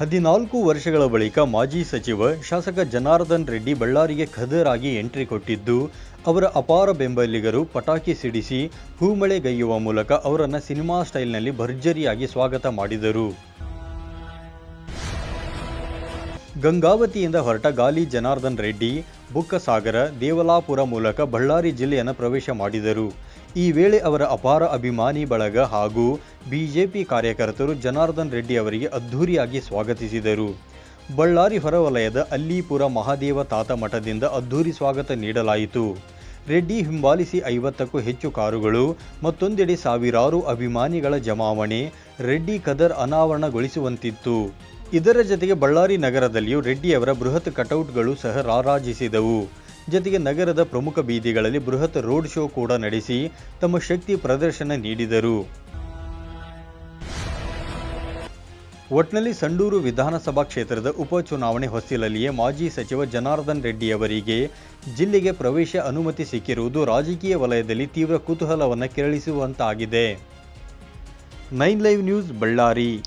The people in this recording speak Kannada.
ಹದಿನಾಲ್ಕು ವರ್ಷಗಳ ಬಳಿಕ ಮಾಜಿ ಸಚಿವ ಶಾಸಕ ಜನಾರ್ದನ್ ರೆಡ್ಡಿ ಬಳ್ಳಾರಿಗೆ ಖದರಾಗಿ ಎಂಟ್ರಿ ಕೊಟ್ಟಿದ್ದು, ಅವರ ಅಪಾರ ಬೆಂಬಲಿಗರು ಪಟಾಕಿ ಸಿಡಿಸಿ ಹೂಮಳೆಗೈಯುವ ಮೂಲಕ ಅವರನ್ನು ಸಿನಿಮಾ ಸ್ಟೈಲ್ನಲ್ಲಿ ಭರ್ಜರಿಯಾಗಿ ಸ್ವಾಗತ ಮಾಡಿದರು. ಗಂಗಾವತಿಯಿಂದ ಹೊರಟ ಗಾಲಿ ಜನಾರ್ದನ್ ರೆಡ್ಡಿ ಬುಕ್ಕಸಾಗರ ದೇವಲಾಪುರ ಮೂಲಕ ಬಳ್ಳಾರಿ ಜಿಲ್ಲೆಯನ್ನು ಪ್ರವೇಶ ಮಾಡಿದರು. ಈ ವೇಳೆ ಅವರ ಅಪಾರ ಅಭಿಮಾನಿ ಬಳಗ ಹಾಗೂ ಬಿಜೆಪಿ ಕಾರ್ಯಕರ್ತರು ಜನಾರ್ದನ್ ರೆಡ್ಡಿ ಅವರಿಗೆ ಅದ್ಧೂರಿಯಾಗಿ ಸ್ವಾಗತಿಸಿದರು. ಬಳ್ಳಾರಿ ಹೊರವಲಯದ ಅಲ್ಲಿಪುರ ಮಹಾದೇವ ತಾತ ಮಠದಿಂದ ಅದ್ಧೂರಿ ಸ್ವಾಗತ ನೀಡಲಾಯಿತು. ರೆಡ್ಡಿ ಹಿಂಬಾಲಿಸಿ ಐವತ್ತಕ್ಕೂ ಹೆಚ್ಚು ಕಾರುಗಳು, ಮತ್ತೊಂದೆಡೆ ಸಾವಿರಾರು ಅಭಿಮಾನಿಗಳ ಜಮಾವಣೆ, ರೆಡ್ಡಿ ಕದರ್ ಅನಾವರಣಗೊಳಿಸುವಂತಿತ್ತು. ಇದರ ಜೊತೆಗೆ ಬಳ್ಳಾರಿ ನಗರದಲ್ಲಿಯೂ ರೆಡ್ಡಿಯವರ ಬೃಹತ್ ಕಟೌಟ್ಗಳು ಸಹ ರಾರಾಜಿಸಿದವು. ಜೊತೆಗೆ ನಗರದ ಪ್ರಮುಖ ಬೀದಿಗಳಲ್ಲಿ ಬೃಹತ್ ರೋಡ್ ಶೋ ಕೂಡ ನಡೆಸಿ ತಮ್ಮ ಶಕ್ತಿ ಪ್ರದರ್ಶನ ನೀಡಿದರು. ಒಟ್ನಲ್ಲಿ ಸಂಡೂರು ವಿಧಾನಸಭಾ ಕ್ಷೇತ್ರದ ಉಪಚುನಾವಣೆ ಹೊಸ್ತಿಲಲ್ಲಿಯೇ ಮಾಜಿ ಸಚಿವ ಜನಾರ್ದನ್ ರೆಡ್ಡಿ ಅವರಿಗೆ ಜಿಲ್ಲೆಗೆ ಪ್ರವೇಶ ಅನುಮತಿ ಸಿಕ್ಕಿರುವುದು ರಾಜಕೀಯ ವಲಯದಲ್ಲಿ ತೀವ್ರ ಕುತೂಹಲವನ್ನು ಕೆರಳಿಸುವಂತಾಗಿದೆ. Nine live news Ballari.